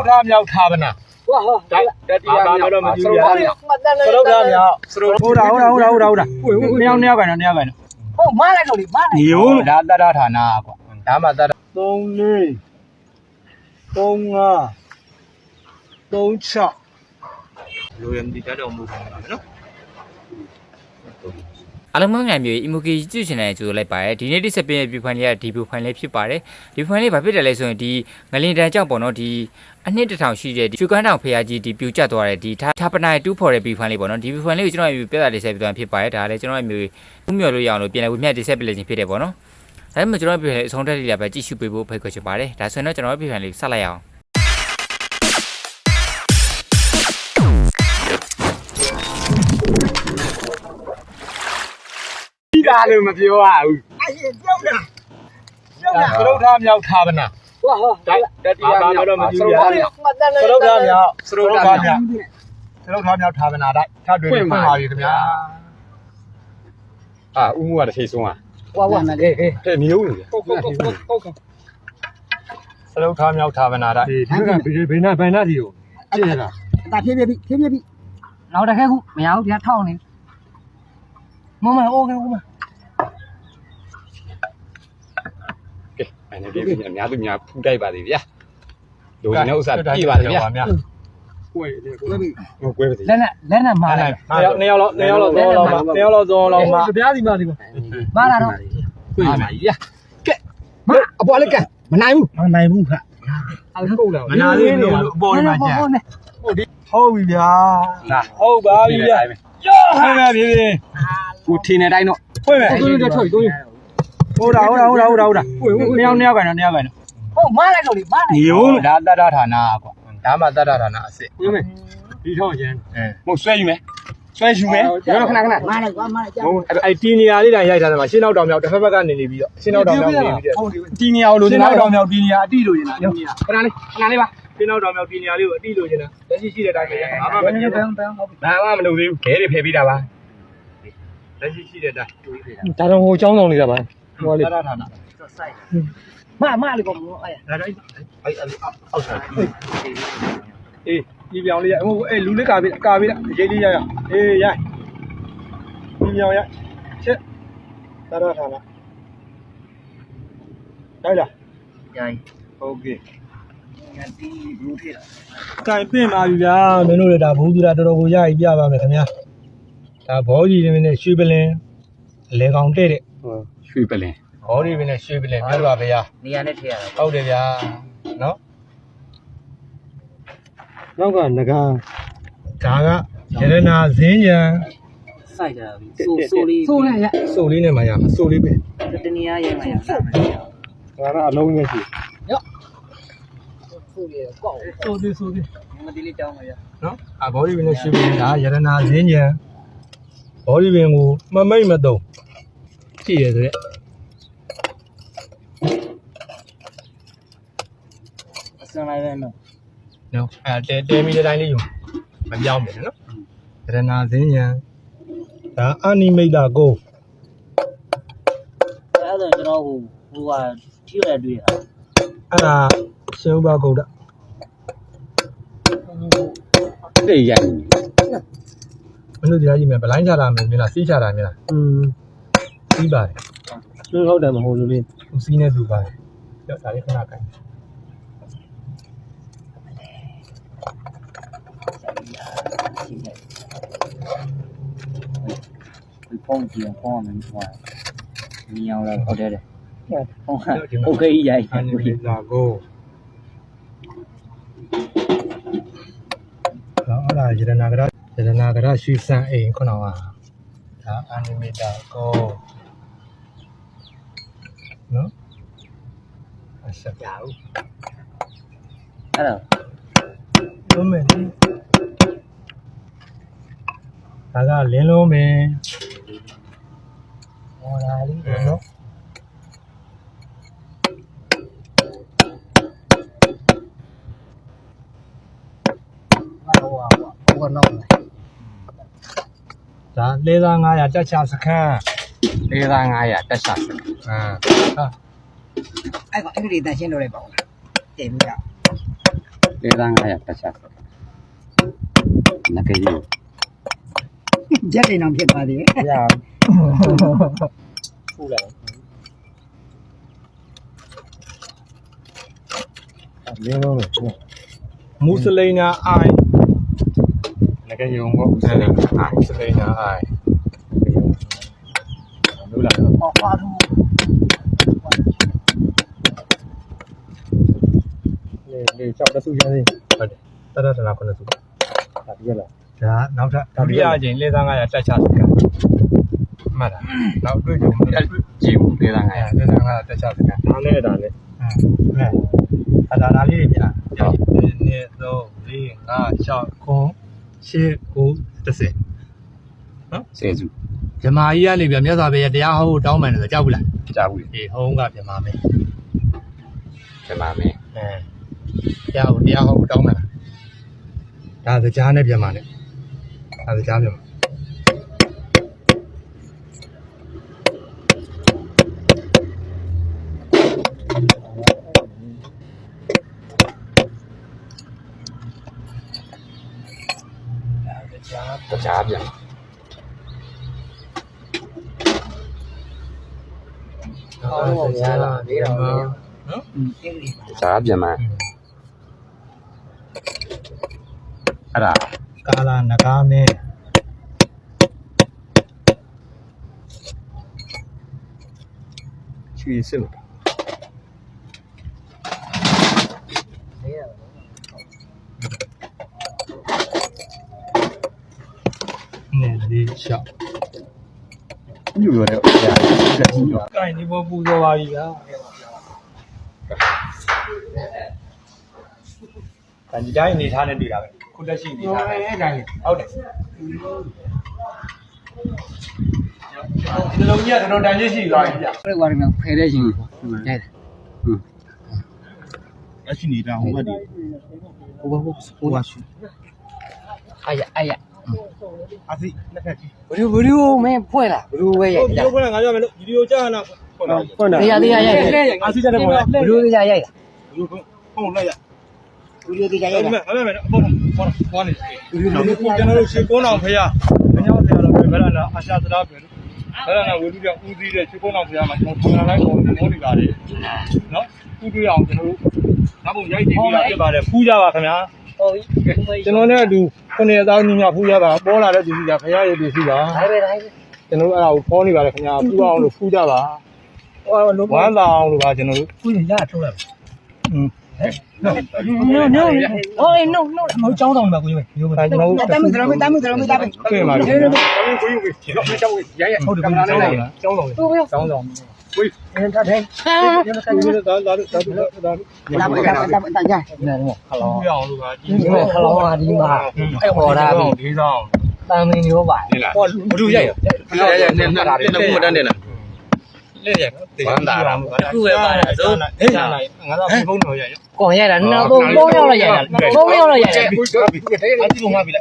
ရုပ်ထားမြောက်ထားဗနာဟောဟောတတိယမြောက်တော့မကြည့်ရမတန်စရုပ်ထားမြောက်စရုပ်ဟုတ်တာဟုတ်တာဟုတ်တာဟုတ်တာဟုတ်တာနှစ်ယောက်နှစ်ယောက်ကန်တော့နှစ်ယောက်ကန်တော့ဟောမလိုက်တော့လေမလိုက်ညို့ဒါတရဌာနကွာဒါမှတရ3လေး3 5 3 6လိုရမဒီတတော်မူပါနော် အားလုံးမင်္ဂလာမျိုး emoji ကြည့်ချင်တဲ့ကြိုဆိုလိုက်ပါတယ်ဒီနေ့တိဆက်ပြည့်ရဲ့ view file လေးကဒီ view file လေးဖြစ်ပါတယ်ဒီ file လေးဘာဖြစ်တယ်လဲဆိုရင်ဒီငလင်တန်ကြောင့်ပေါ့နော်ဒီအနှစ်တစ်ထောင်ရှိတဲ့ဒီချူကန်းတောင်ဖရာကြီးဒီပြူကျသွားတဲ့ဒီထားပနိုင်တူးဖော်တဲ့ view file လေးပေါ့နော်ဒီ view file လေးကိုကျွန်တော်ရဲ့ပြသလေးဆက်ပြသွားဖြစ်ပါတယ်ဒါလည်းကျွန်တော်ရဲ့မျိုးဥမျော်လို့ရအောင်လို့ပြန်လည်ဝမျှတိဆက်ပြလေးခြင်းဖြစ်တယ်ပေါ့နော်ဒါပေမဲ့ကျွန်တော်ရဲ့ view file လေးအဆုံးတက်လေးလာပဲကြည့်ရှုပေးဖို့ဖိတ်ခေါ်ချင်ပါတယ်ဒါဆိုရင်တော့ကျွန်တော်ရဲ့ view file လေးဆက်လိုက်အောင် ဒီကားလို့မပြောရဘူးအဲ့ပြုတ်တာပြုတ်တာစရုပ်ထားမြောက်ထားဗနာဟောဟောတတိယမြောက်တော့မကြည့်ရမတန်စရုပ်ထားမြောက်စရုပ်ထားမြောက်စရုပ်ထားမြောက်ထားဗနာတိုက်ထပ်တွေ့ဖွင့်ပါပြီခင်ဗျာအာဥမှုကတစ်ချိန်ဆုံးอ่ะဟောဟောမလေးဟေးတဲ့မျိုးနေတယ်ဟုတ်ကဲ့ဟုတ်ကဲ့ဟုတ်ကဲ့စရုပ်ထားမြောက်ထားဗနာတိုက်ဒီကဘေဘေနာဘန်နာဒီကိုကြည့်ရလားတာဖြည်းဖြည်းဖြည်းဖြည်းဖြည်းနောက်တစ်ခဲခုမရဘူးဒီကထောင်းနေမမအိုးခဲဦးမ ကဲအဲ့ဒါဒီအများသူများဖူးတိုက်ပါသေးဗျာလူနေဥစ္စာပြည့်ပါသေးဗျာကိုယ်ကွဲပြီဟိုကွဲပါသေးလက်နဲ့လက်နဲ့မာလိုက်နှစ်ယောက်နှစ်ယောက်လောက်နှစ်ယောက်လောက်သုံးလောက်နှစ်ယောက်လောက်သုံးလောက်မှာဗျာဒီမှာဒီမှာမာလာတော့ကွဲပါကြီးဗျာကဲမအပေါ်လက်ကမနိုင်ဘူးမနိုင်ဘူးခအဲ့ဟုတ်လားမနာသေးဘူးအပေါ်မှာကြာဟုတ်နေဟုတ်ပြီဗျာလာဟုတ်ပါပြီဗျာဟုတ်ပါပြီပြီကိုထင်းနေတိုင်းတော့ဖွင့်မယ်တို့တို့ထွက်တို့ ဟုတ်တာဟုတ်တာဟုတ်တာဟုတ်တာဟုတ်တာနှစ်ယောက်နှစ်ယောက်ကန်တော့နှစ်ယောက်ကန်တော့ဟုတ်မလိုက်တော့လေမလိုက်ညို့ဒါတရဌာနကွာဒါမှတရဌာနအစ်စ်ဝင်မယ်ဒီထောင်းကျန်အဲမဟုတ်ဆွဲယူမယ်ဆွဲယူမယ်ကျွန်တော်ခဏခဏမလိုက်ကွာမလိုက်ကြောက်ဟုတ်အဲ့တီနေရာလေးတိုင်းရိုက်ထားတယ်မှာရှင်းနောက်တောင်မြောက်တစ်ဖက်ဘက်ကနေနေပြီးတော့ရှင်းနောက်တောင်မြောက်နေပြီးတော့တီနေအောင်လို့ရှဒီင်းနောနောက်က်တောတော့င်မြောက်တီနေရာအတိလိုချင်တာခဏလေးခဏလေးပါရှင်းနောက်တောင်မြောက်တီနေရာလေးကိုအတိလိုချင်တာလက်ရှိရှိတဲ့အတိုင်းပဲဘာမှမဘယ်ပြနဲ့တ်ဘယ်ဘူးဘယ်ဟုတ်ပြီဘာမှမလုပ်သေးဘူးခဲတွေဖယ်ပြီးတာပါလက်ရှိရှိတဲ့အတိုင်းဒါတော့ဟိုចောင်းဆောင်နေတာပါ ဟိုတလေရဌာနမမလေးကောမအဲ့ဒါတိုင်းအဲ့အဲ့အောက်ဆိုင်အေးဒီပြောင်လေးရဟိုအေးလူလေးကာပြီးကာပြီးလားရေးလေးရရအေးရိုက်ဒီပြောင်ရချက်တရဌာနတိုက်လားကြိုင်ဟုတ်ကဲ့တီးဘူးဖြစ်တာကင်ပင့်ပါပြီဗျာမင်းတို့လည်းဒါဘိုးသူတာတော်တော်ကိုရည်ပြပါမယ်ခင်ဗျာဒါဘောကြီးတွေနဲ့ရွှေပလင်အလဲကောင်တဲ့တဲ့ ရွှေပလင်ဘောကြီးတွေနဲ့ရွှေပလင်ပြောပါဗျာနေရာနဲ့ထည့်ရတာဟုတ်တယ်ဗျာနော်နောက်ကငကားဒါကရတနာဇင်းညံစိုက်တာပြီဆိုဆိုလေးဆိုလေးရစုပ်လေးနဲ့မှရမှာစုပ်လေးပဲတနေရာရဲ့မှာရတာမယ်ဒါကအလုံးပဲရှိဆိုလေးကောက်စုပ်လေးစုပ်လေးမဒီလေးတောင်းမှာရနော်အဘောကြီးတွေနဲ့ရွှေပလင်ဒါရတနာဇင်းညံဘောကြီးပင်ကိုမမိတ်မတုံ ကြည့်ရတဲ့အစမ်းလိုက်ပဲနော်နော်အဲတဲတဲမီတဲ့တိုင်းလေးယူမပြောင်းဘူးနော်ရတနာဇင်းညံဒါအနိမိတ်တာကိုအဲ့ဒါကျွန်တော်ဟိုဟိုကထိရတွေ့တာအဲ့ဒါရှင်ဥပဂုတ်တတိတ်ရိုက်မင်းတို့တရားကြီးမြန်ဗလိုင်းချတာမြန်မြင်လားစီးချတာမြင်လားอืม စီးပါတယ်ကျွန်းဟုတ်တယ်မဟုတ်လို့လေသူစီးနေသူပါတယ်ကြောက်ဒါလေးခဏကိုင်းဖုန်းကြည့်ဖုန်းနဲ့ဟိုမြောင်းလာဟုတ်တယ်တဲ့ဟုတ်ဟုတ်ဟုတ်ကဲ့ရိုက်ပြီလာကိုတော့အဲ့ဒါယရနာကရယရနာကရရွှေစံအိမ်ခုနကဒါအန်နီမေတာကို နော်အဆက်ရအောင်အဲ့ဒါဘုမဲဒါကလင်းလုံးပဲဟောလာလေးနော်ဟိုဟိုဟိုကတော့ဒါလေးသား900တက်ချစခန်းလေးသား900တက်စားစ အာဟာအဲ့ကအဲ့ဒီတန်ရှင်းတော့လိုက်ပါဦးတင်ပြီးတော့လေးသား900တက်ချက်နကကြီးရက်နေအောင်ဖြစ်သွားသေးတယ်ရဖူးလာလင်းလုံးလို့မူစလိန်နာအိုင်နကယုံပေါ့ဆက်နေအားမူစလိန်နာအိုင် လို့လာတော့ဟောပါဘူးလေလေကြောက်တဆူရင်းဟုတ်တယ်တရတနာခုနစုဒါပြရလားဒါနောက်ထပ်ဒုတိယအချိန်လေသား900တက်ချစကန်မှတ်တာနောက်တွေ့ကြုံအဲ့ကြည့်ဘူးလေးသားအဲလေသား900တက်ချစကန်ဒါနဲ့ဒါနဲ့အဲအဲဒါဒါလေးတွေပြ1 2 3 4 5 6 9 10 9 10 10ဆယ်စု ဇမာကြီးကနေပြမြတ်စွာဘုရားတရားဟောဖို့တောင်းပန်တယ်ဆိုကြောက်ဘူးလားကြားဘူးအေးဟောင်းကပြမမယ်ကျမမင်းအဲတရားဟောတရားဟောဖို့တောင်းပန်တာဒါကြားနဲ့ပြမနဲ့ဒါကြားပြမတခြားပြန်ဟောတော့ကြားလာပြီးတော့နော် တခြားပြန်မှအဲ့ဒါကာလာနဂါမ င်းချွေစစ်လို့နေလေးရှောက်ညို့ရတယ်ကြာကြာကြည့်တော့ကိုင်ဒီဘောပူဇော်ပါပြီဗျာ။ဒီတိုင်းနေထားနေတွေ့တာပဲ။ခုတက်ရှိနေထားတယ်။အဲ့တိုင်းဟုတ်တယ်။ဒီလုံးကြီးကတော်တော်တန်ကြီးရှိသွားပြီဗျာပြိဝါရမဖယ်တဲ့ရှင်တဲ့။အရှိနေတာဟိုဘက်ဒီဟိုဘက်ဟိုဟိုဘက်ရှိအာရအာရ အစီလက်ထက်ကြီးဘလူဘလူမဲဖွဲ့လာဘလူပဲ။ရိုဟိုက်ဗီဒီယိုကငါပြောမယ်လို့ဗီဒီယိုကြာနာဟုတ်လား။ဟုတ်လားတရားတရားရိုက်။အစီတဲ့ပေါ်ရ။ဘလူတရားရိုက်ဘလူဖုန်းလိုက်ရဘလူတရားရိုက်။အဲ့မဲ့အဲ့မဲ့အပေါ်ပေါ်ပေါ်နေ။နောက်ခုကျွန်တော်တို့ရှေကုန်းအောင်ဖရား။အညောင်းဆရာတော်ပဲဗလာနာအာရှသလားပဲလို့။ဗလာနာဝေလူပြောဦးသီးတဲ့ရှေကုန်းအောင်ဖရားမှာကျွန်တော်ထမလိုက်ပေါ်နေနေပါတယ်။နော်။ဥတွေ့အောင်ကျွန်တော်တို့နောက်ပုံရိုက်တည်ပြီးတော့ပြပါတယ်ဖူးကြပါခင်ဗျာဟုတ်ပြီ။ကျွန်တော်နဲ့အတူ ခုနှစ်သောင်းညညဖူးရပါပေါ်လာတဲ့သူစီကဖရားရဲ့သူစီပါ ဒါပဲဒါပဲ ကျွန်တော်တို့အဲ့ဒါကိုဖောနေပါတယ်ခင်ဗျာဖူးအောင်လို့ဖူးကြပါ ဟောလုံး ဝမ်းသာအောင်လို့ပါကျွန်တော်တို့ ကိုရရထုတ်လိုက် อืม no no oh no no မဟုတ်ចောင်းဆောင်မှာကိုကြီးမျိုးပါကျွန်တော်တို့ တမ်းမစရမတမ်းမစရမတမ်း ပြင်ပါလို့ကိုကြီးကိုကြီးတော့ကျောင်းရရဟုတ်တယ်ကင်မရာနဲ့လိုက်ကျောင်းဆောင် ဟုတ်ပြီ ကျောင်းဆောင် အင်းထားတယ်ဒီလိုဒါဒါဒါဒါဒါလာပါလာပါလာပါကြာနေတော့ခလောဖူးရအောင်လို့ပါဒီဒီမှာခလောဟာဒီမှာအဲ့ဟောတာပြီဒီဆောင်တမ်းမင်းရောပါနေလားဟောဘလူရိုက်ရရရနေနဲ့ဒါလည်းလည်းမတန်းနေလားလက်ရခုပဲပါတာသုံးဟဲ့လာငါတော့ဖုန်းတော်ရရကွန်ရိုက်တာနော်သုံးသုံးရောက်လိုက်ရိုက်တာသုံးရောက်လိုက်ရိုက်တာအတိလုံးငါပြီ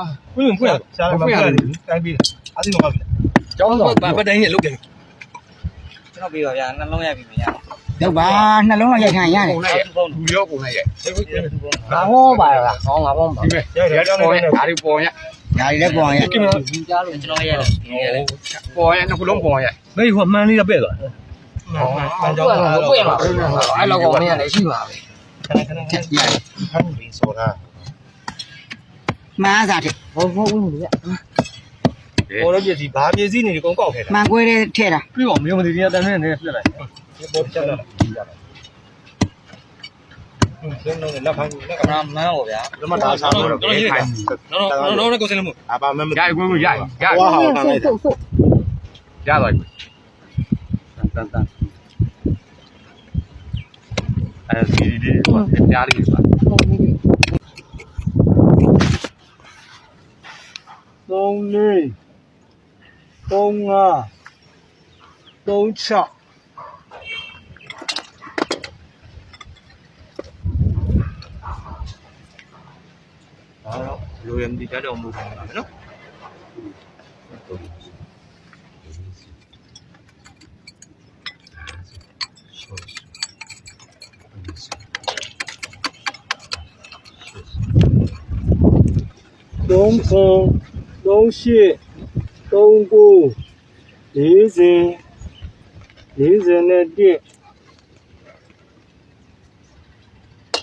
လိုက်အဝတိရအတိလုံးငါပြီလိုက်ခုနတခုပဲဘာလို့လဲမကင်းမလားပဲဟာကိုရင်ဖွင့်ရရှားမဖွင့်ရတိုင်းပြီအတိလုံးငါပြီလိုက်ကျောင်းဆောင်ဗတ်တိုင်းနဲ့လုတ်တယ်ကျွန်တော်ပြပါဗျာနှလုံးရိုက်ပြီမရတော့ပါနှလုံးရိုက်ခံရတယ်ပုံနဲ့လူရောပုံနဲ့ရဲ့ငါဟောပါလားဟောငါဟောပါဒီမဲ့ရရပေါ်ရဲ့ဒါတွေပေါ်ရဲ့ညာရီလည်းပေါ်ရင်ဒီကြားလို့ကျွန်တော်ရိုက်တယ်ပေါ်ရဲ့နှစ်ခုလုံးပေါ်ရဲ့မေးဟိုမှန်းလေးတော့ပဲ့သွားမှန်ကြောင်းတော့ပွင့်ပါဘူးအဲ့လောက်ကောင်မင်းလည်းရှိပါပဲချက်ရဟန်ဘင်းဆိုတာ မားစားတယ်ဘောဘောဝင်လို့ရဘောရပြစီဘာပြစီနေဒီကုန်းကောက်ခဲတာမှန်ကွဲတဲ့ထဲတာပြီးအောင်မျိုးမသိတဲ့တန်းနဲ့နဲ့ပြက်လိုက်ဒီဘောချက်လာဟင်းစင်းလုံးလက်ဖမ်းလက်ကမမန်းဟောဗျာလမတာစားလို့တော့ခိုင်းနော်နော်နော်ကိုစင်းလို့အပါမမရကွင်းကိုရရဝါဟာထားလိုက်တာရသွားပြီတန်တန်အဲဒီဒီကြားလေးပါ3လေး3 5 3 6ဒါတော့လို công ni công nga công trọng đó. Rồi em đi trả đầu một phần nữa Don't go. 38 39 40 41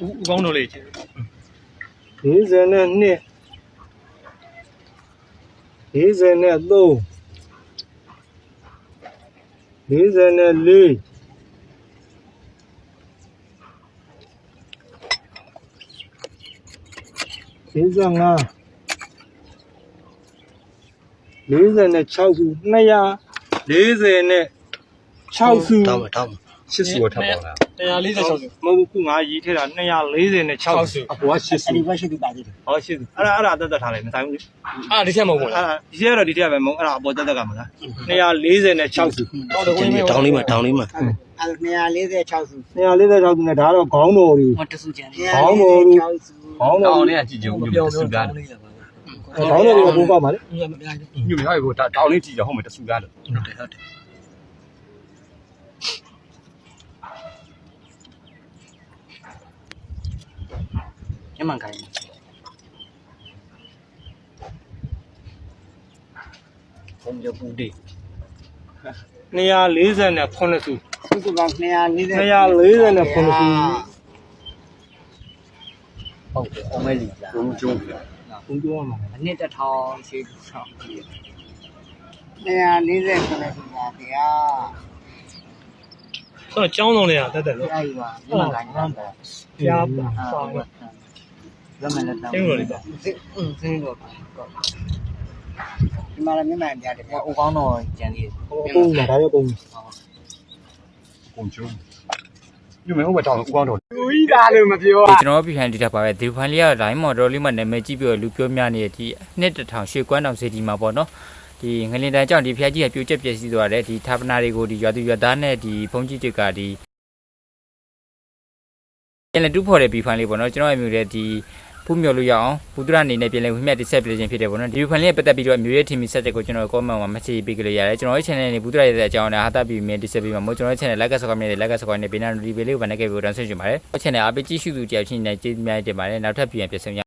ဦးဦးကောင်းတို့လေးကျေ42 43 44 45 နဲ့နှစ်လေးစင်နဲ့သုံးလေးစင်နဲ့လေးလေးစင်ငါလေးစင်နဲ့6ခု240နဲ့6စုတောင်းမယ်တောင်းမယ်ရှစ်စုကိုထပ်ပေါ်လာ146စုမဟုတ်ဘူးခုငါရေးထည့်တာ240နဲ့6စုအပေါ်ကရှစ်စုအဲ့ဒီဘက်ရှိသူပါသေးတယ်ဟောရှိသူအဲ့ဒါအဲ့ဒါတက်တက်ထားလိုက်မဆိုင်ဘူးလေအာဒီချက်မဟုတ်ဘူးအဲ့ဒါဒီထဲကတော့ဒီထဲပဲမဟုတ်အဲ့ဒါအပေါ်တက်တက်ကမလား240နဲ့6စုတောင်းလေးမှာတောင်းလေးမှာအဲ့246စု246စုနဲ့ဒါကတော့ခေါင်းတော်တွေမတဆူချန်ခေါင်းတော်တွေခေါင်းတော်တောင်းတွေလေးကကြည့်ကြုံညို့စုကားတယ် ခေါင်းတော်တွေကဘိုးကောက်ပါလေညို့ရောက်ကိုတောင်းလေးကြည့်ကြဟုတ်မယ်တစုကားတယ်ဟုတ်တယ်ဟုတ်တယ်ညမန်ခိုင်းဘုံကြပူတေး240နဲ့9စုစုစုပေါင်း240 240နဲ့9စုဟုတ်တယ်အောင်မဲလီလားဘုံကျုံးပြ ဘုံပြောရမှာအနှစ်တစ်ထောင်ရှိဆောင်240ခုနဲ့စုပါဗျာဆိုတော့ကျောင်းတော်တွေကတက်တက်လို့အဲ့ဒီပါညမန်ခိုင်းပါကြားပါဆောင်းရမလည်းတောင်းကျင်းလို့လေပေါ့စစ်အင်းစင်းတော့ဒီမှာလည်းမြန်မာပြတယ်ဗျာအိုကောင်းတော့ကြံသေးတယ်ဟိုပုံမှာဒါရောပုံဘုံကျုံး ညို့မယ်ဟုတ်ပဲတောင်းဦးကောင်းတော်လူကြီးသားလို့မပြောဒီကျွန်တော်ပြထိုင်ဒီတာပါပဲဒီဖိုင်လေးကဒိုင်းမော်တော်လေးမှနာမည်ကြီးပြီးတော့လူပြောများနေတဲ့ဒီနှစ်တစ်ထောင်ရွှေကွမ်းတောင်စီတီမှာပေါ့နော်ဒီငလင်တန်ကြောင့်ဒီဖျားကြီးကပြိုကျက်ပျက်စီးသွားတယ်ဒီဌာပနာတွေကိုဒီရွာသူရွာသားနဲ့ဒီဘုံကြီးတွေကဒီပြန်လည်တူးဖော်တဲ့ဘီဖိုင်လေးပေါ့နော်ကျွန်တော်အမျိုးတဲ့ဒီ ဖူးမြော်လို့ရအောင်ဘုဒ္ဓရအနေနဲ့ပြန်လည်ဝိမြတ်တစ်ဆက်ပြခြင်းဖြစ်တယ်ပေါ့နော်ဒီဘီဖိုင်လေးကပတ်သက်ပြီးတော့အမျိုးရဲ့ထင်မီဆက်ချက်ကိုကျွန်တော် comment မှာ message ပေးကြလို့ရတယ်ကျွန်တော်ရဲ့ channel နဲ့ဘုဒ္ဓရရဲ့အကြောင်းနဲ့ဟာတာပြီးမြင်တစ်ဆက်ပြီးမှာမို့ကျွန်တော်ရဲ့ channel like subscribe နဲ့ like subscribe နဲ့ဘေးနာ notification လေးကိုဗန်နေကေကိုတောင်းဆွင့်ချင်ပါတယ် channel အပေးကြည့်ရှုသူကြောက်ချင်းနဲ့ကျေးဇူးများတင်ပါတယ်နောက်ထပ်ပြန်ပြန်ဆုံရ